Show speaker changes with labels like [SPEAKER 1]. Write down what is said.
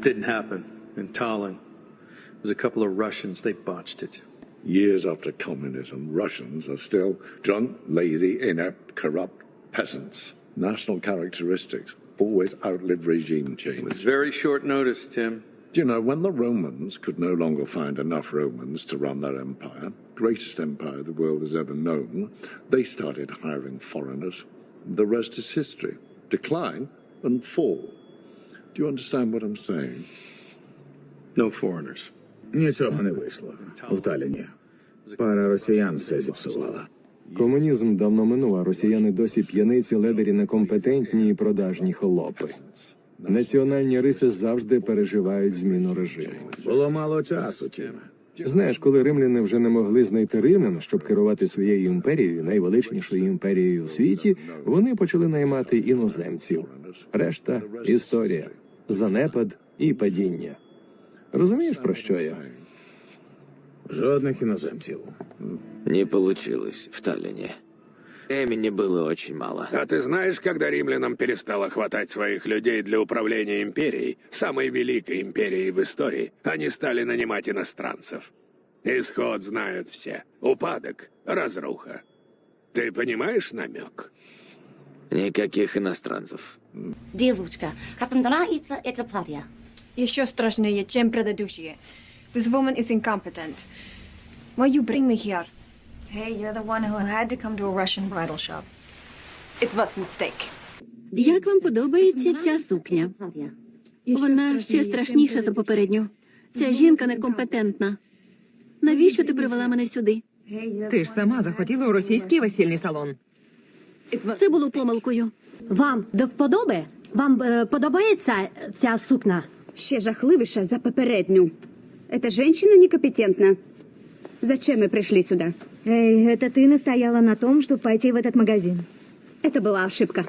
[SPEAKER 1] Didn't happen in Tallinn. It was a couple of Russians. They botched it.
[SPEAKER 2] Years after communism, Russians are still drunk, lazy, inept, corrupt peasants. National characteristics always outlive regime change.
[SPEAKER 1] It was very short notice, Tim.
[SPEAKER 2] Do you know, when the Romans could no longer find enough Romans to run their empire, greatest empire the world has ever known, they started hiring foreigners. The rest is history. Decline and fall. Do you understand what I'm saying?
[SPEAKER 1] No foreigners.
[SPEAKER 3] Нічого не вийшло в Таліні. Пара росіян все зіпсувала. Комунізм давно минув, а росіяни досі п'яниці, ледарі, некомпетентні і продажні холопи. Національні риси завжди переживають зміну режиму. Було мало часу, Тіме. Знаєш, коли римляни вже не могли знайти римлян, щоб керувати своєю імперією, найвеличнішою імперією у світі, вони почали наймати іноземців. Решта історія, занепад і падіння. Розумієш, про що я? Жодних іноземців.
[SPEAKER 4] Не получилось в Таллине. Времени было очень мало.
[SPEAKER 5] А ты знаешь, когда римлянам перестало хватать своих людей для управления империей, самой великой империей в истории, они стали нанимать иностранцев. Исход знают все. Упадок, разруха. Ты понимаешь намек?
[SPEAKER 4] Никаких иностранцев.
[SPEAKER 6] Девочка, капандана это, это платье.
[SPEAKER 7] Еще страшнее, чем предыдущие. This woman is incompetent. Why you bring me here? Hey, you're the one who had to come to a Russian bridal shop. It was mistake.
[SPEAKER 8] Як вам подобається ця сукня?
[SPEAKER 6] Платье.
[SPEAKER 8] Вона ще страшніша за попередню. Ця жінка некомпетентна. Навіщо ти привела мене сюди?
[SPEAKER 9] Ти ж сама захотіла у російський весільний салон.
[SPEAKER 8] Це було помилкою.
[SPEAKER 10] Вам до вподоби? Вам е, подобається ця сукна?
[SPEAKER 11] Ще жахливіше за попередню. Эта женщина некомпетентна. Зачем мы пришли сюда?
[SPEAKER 10] Эй, это ты настояла на том, чтобы пойти в этот магазин.
[SPEAKER 11] Это была ошибка.